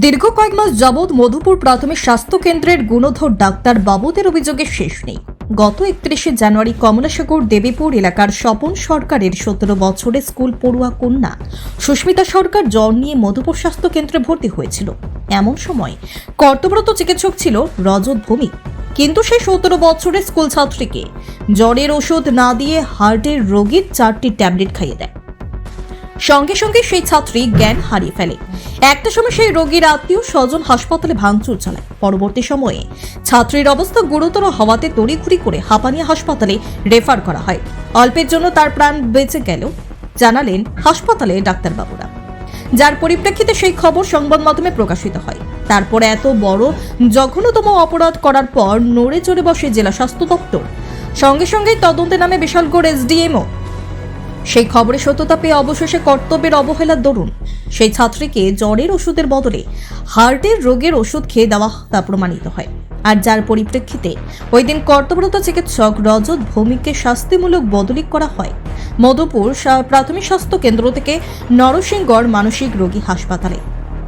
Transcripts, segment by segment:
দীর্ঘ কয়েক মাস যাবৎ মধুপুর প্রাথমিক স্বাস্থ্য কেন্দ্রের গুণধর ডাক্তার বাবুদের অভিযোগের শেষ নেই। গত একত্রিশে জানুয়ারি কমলাসাগর দেবীপুর এলাকার স্বপন সরকারের সতেরো বছরের স্কুল পড়ুয়া কন্যা সুস্মিতা সরকার জ্বর নিয়ে মধুপুর স্বাস্থ্য কেন্দ্রে ভর্তি হয়েছিল। এমন সময় কর্তব্যরত চিকিৎসক ছিল রজত ভৌমিক। কিন্তু সেই সতেরো বছরের স্কুল ছাত্রীকে জ্বরের ওষুধ না দিয়ে হার্টের রোগীর চারটি ট্যাবলেট খাইয়ে দেয়। সঙ্গে সঙ্গে সেই ছাত্রী জ্ঞান হারিয়ে ফেলে। একটা সময় সেই রোগীর আত্মীয় স্বজন হাসপাতালে ভাঙচুর চালায়। পরবর্তী সময়ে ছাত্রীর অবস্থা গুরুতর হওয়াতে তড়িঘড়ি করে হাঁপানিয়া হাসপাতালে রেফার করা হয়। অল্পের জন্য তার প্রাণ বেঁচে গেল, জানালেন হাসপাতালে ডাক্তারবাবুরা। যার পরিপ্রেক্ষিতে সেই খবর সংবাদ মাধ্যমে প্রকাশিত হয়। তারপরে এত বড়, জঘন্যতম অপরাধ করার পর নড়ে চড়ে বসে জেলা স্বাস্থ্য দপ্তর। সঙ্গে সঙ্গেই তদন্তে নামে বিশালগড় এসডিএমও সেই খবরে সত্যতা পেয়ে অবশেষে কর্তব্যের অবহেলার দরুন। সেই ছাত্রীকে জ্বরের ওষুধের বদলে হার্টের রোগের ওষুধ খেয়ে দেওয়া তা প্রমাণিত হয়। আর যার পরিপ্রেক্ষিতে ওই দিন কর্তব্যরত চিকিৎসক রজত ভৌমিককে শাস্তিমূলক বদলি করা হয়। মধুপুর প্রাথমিক স্বাস্থ্য কেন্দ্র থেকে নরসিংগড় মানসিক রোগী হাসপাতালে।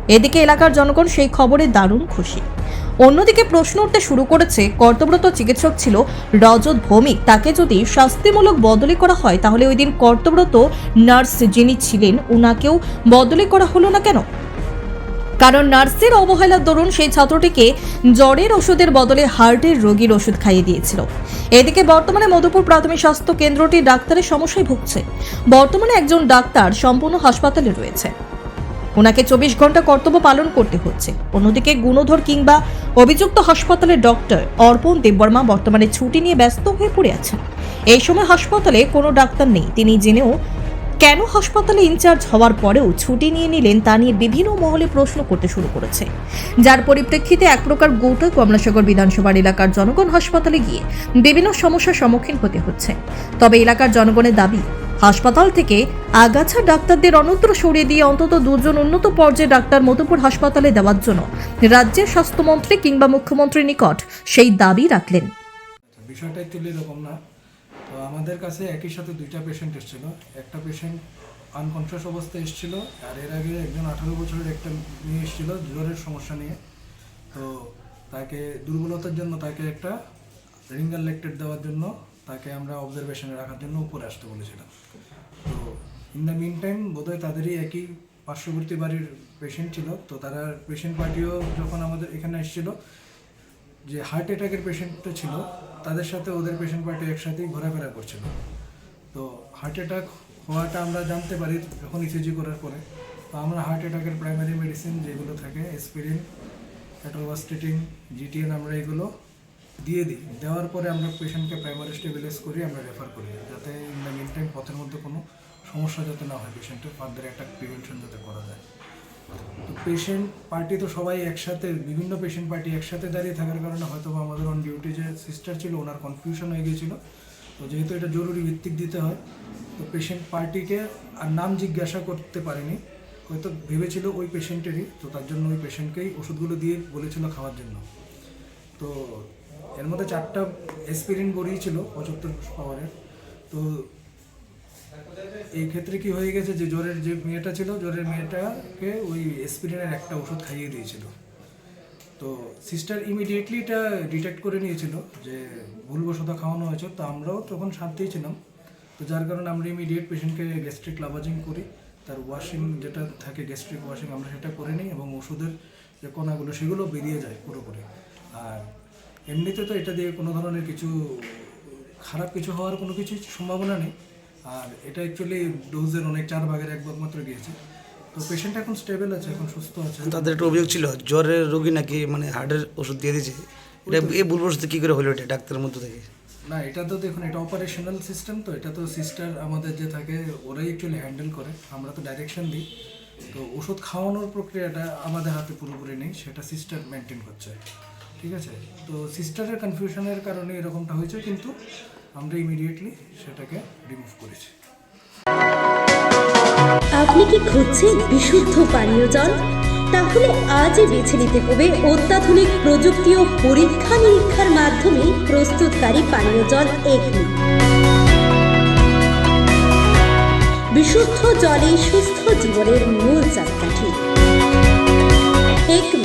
এদিকে এলাকার জনগণ সেই খবরে দারুণ খুশি। অন্যদিকে প্রশ্ন উঠতে শুরু করেছে, কর্তব্যরত চিকিৎসক ছিল রজত ভৌমিক। তাকে যদি শাস্তিমূলক বদলি করা হয়, তাহলে ওই দিন কর্তব্যরত নার্স যিনি ছিলেন ওনাকেও বদলি করা হলো না কেন? কারণ নার্সের অবহেলার দরুন সেই ছাত্রটিকে জ্বরের ওষুধের বদলে হার্টের রোগীর ওষুধ খাইয়ে দিয়েছিল। এদিকে বর্তমানে মধুপুর প্রাথমিক স্বাস্থ্য কেন্দ্রটি ডাক্তারের সমস্যায় ভুগছে। বর্তমানে একজন ডাক্তার সম্পূর্ণ হাসপাতালে রয়েছে। ওনাকে চব্বিশ ঘণ্টা কর্তব্য পালন করতে হচ্ছে। অন্যদিকে গুণধর কিংবা অভিযুক্ত হাসপাতালের ডক্টর অর্পণ দেববর্মা বর্তমানে ছুটি নিয়ে ব্যস্ত হয়ে পড়ে আছেন। এই সময় হাসপাতালে কোনো ডাক্তার নেই। তিনি জেনেও কেন হাসপাতালে ইনচার্জ হওয়ার পরেও ছুটি নিয়ে নিলেন তা নিয়ে বিভিন্ন মহলে প্রশ্ন করতে শুরু করেছে। যার পরিপ্রেক্ষিতে এক প্রকার গোটা কমলাসাগর বিধানসভার এলাকার জনগণ হাসপাতালে গিয়ে বিভিন্ন সমস্যার সম্মুখীন হতে হচ্ছে। তবে এলাকার জনগণের দাবি হাসপাতাল থেকে আগাছা ডাক্তারদের অন্যত্র সরিয়ে দিয়ে অন্তত দুজন উন্নত পর্যায়ে ডাক্তার মধুপুর হাসপাতালে দেওয়ার জন্য রাজ্যের স্বাস্থ্যমন্ত্রী কিংবা মুখ্যমন্ত্রীর নিকট সেই দাবি রাখলেন। বিষয়টা অ্যাকচুয়ালি এরকম না। তো আমাদের কাছে একই সাথে দুইটা পেশেন্ট এসেছিল। একটা পেশেন্ট আনকনসিয়াস অবস্থায় এসেছিল আর এর আগে একজন আঠারো বছরের একটা মেয়ে এসেছিল জ্বরের সমস্যা নিয়ে। তো তাকে দুর্বলতার জন্য তাকে একটা রিঙ্গার লেকটেড দেওয়ার জন্য তাকে আমরা অবজারভেশনে রাখার জন্য উপরে আসতে বলেছিলাম। তো ইন দ্য মিন টাইম বোধহয় তাদেরই একই পার্শ্ববর্তী বাড়ির পেশেন্ট ছিল। তো তারা পেশেন্ট পার্টিও যখন আমাদের এখানে এসেছিল, যে হার্ট অ্যাটাকের পেশেন্টটা ছিল, তাদের সাথে ওদের পেশেন্ট পার্টি একসাথেই ঘোরাফেরা করছিল। তো হার্ট অ্যাটাক হওয়াটা আমরা জানতে পারি যখন ইসিজি করার পরে। তো আমরা হার্ট অ্যাটাকের প্রাইমারি মেডিসিন যেগুলো থাকে এসপিরিন অ্যাটোভাস্টেটিন জিটিএন আমরা এগুলো দিয়ে দিই। দেওয়ার পরে আমরা পেশেন্টকে প্রাইমারি স্টেবিলাইজ করি, আমরা রেফার করি, যাতে ইন দ্য টাইম পথের মধ্যে কোনো সমস্যা যাতে না হয় পেশেন্টের ফার্দার অ্যাটাক প্রিভেনশন যাতে করা যায়। তো পেশেন্ট পার্টি তো সবাই একসাথে, বিভিন্ন পেশেন্ট পার্টি একসাথে দাঁড়িয়ে থাকার কারণে হয়তো আমাদের অন ডিউটি যে সিস্টার ছিল, ওনার কনফিউশন হয়ে গিয়েছিল। তো যেহেতু এটা জরুরি ভিত্তিক দিতে হয়, তো পেশেন্ট পার্টিকে আর নাম জিজ্ঞাসা করতে পারেনি। হয়তো ভেবেছিল ওই পেশেন্টেরই তো তার জন্য ওই পেশেন্টকেই ওষুধগুলো দিয়ে বলেছিল খাওয়ার জন্য। তো এর মধ্যে চারটা এসপিরিন বড়িয়েছিল পঁচাত্তর পাওয়ারের তো এই ক্ষেত্রে কি হয়ে গেছে যে জ্বরের যে মেয়েটা ছিল, জ্বরের মেয়েটাকে ওই এসপিরিনের একটা ওষুধ খাইয়ে দিয়েছিল। তো সিস্টার ইমিডিয়েটলি এটা ডিটেক্ট করে নিয়েছিল যে ভুলবশত খাওয়ানো হয়েছে, তো আমরাও তখন শান্তিই ছিলাম। তো যার কারণে আমরা ইমিডিয়েট পেশেন্টকে গ্যাস্ট্রিক লাভাজিং করি। তার ওয়াশিং যেটা থাকে গ্যাস্ট্রিক ওয়াশিং আমরা সেটা করে নিই এবং ওষুধের যে কণাগুলো, সেগুলো বেরিয়ে যায় পুরোপুরি। এমনিতে তো এটা দিয়ে কোনো ধরনের কিছু খারাপ কিছু হওয়ার কোনো কিছু সম্ভাবনা নেই। আর এটা অ্যাকচুয়ালি ডোজের অনেক চার ভাগের এক ভাগ মাত্র গিয়েছে। তো পেশেন্ট এখন স্টেবল আছে এখন সুস্থ আছে। তাদের একটা অভিযোগ ছিল জ্বরের রোগী নাকি মানে হার্টের ওষুধ দিয়ে দিয়েছে। এটা এই ভুলবশত কী করে হলো এটা ডাক্তারের মধ্যে থেকে? না এটা তো দেখুন এটা অপারেশনাল সিস্টেম তো এটা তো সিস্টার আমাদের যে থাকে ওরাই অ্যাকচুয়ালি হ্যান্ডেল করে। আমরা তো ডাইরেকশন দিই। তো ওষুধ খাওয়ানোর প্রক্রিয়াটা আমাদের হাতে পুরোপুরি নেই সেটা সিস্টার মেনটেন করছে। ঠিক আছে? তো সিস্টারের কনফিউশনের কারণে এরকমটা হয়েছে, কিন্তু আমরা ইমিডিয়েটলি সেটাকে রিমুভ করেছি। আপনি কি খুঁজছেন বিশুদ্ধ পানীয় জল? তাহলে আজই বেছে নিতে হবে অত্যাধুনিক প্রযুক্তি ও পরীক্ষা নিরীক্ষার মাধ্যমে প্রস্তুতকারী পানীয় জল এগনি বিশুদ্ধ জলে সুস্থ জীবনের মূল চাকাঠি Acme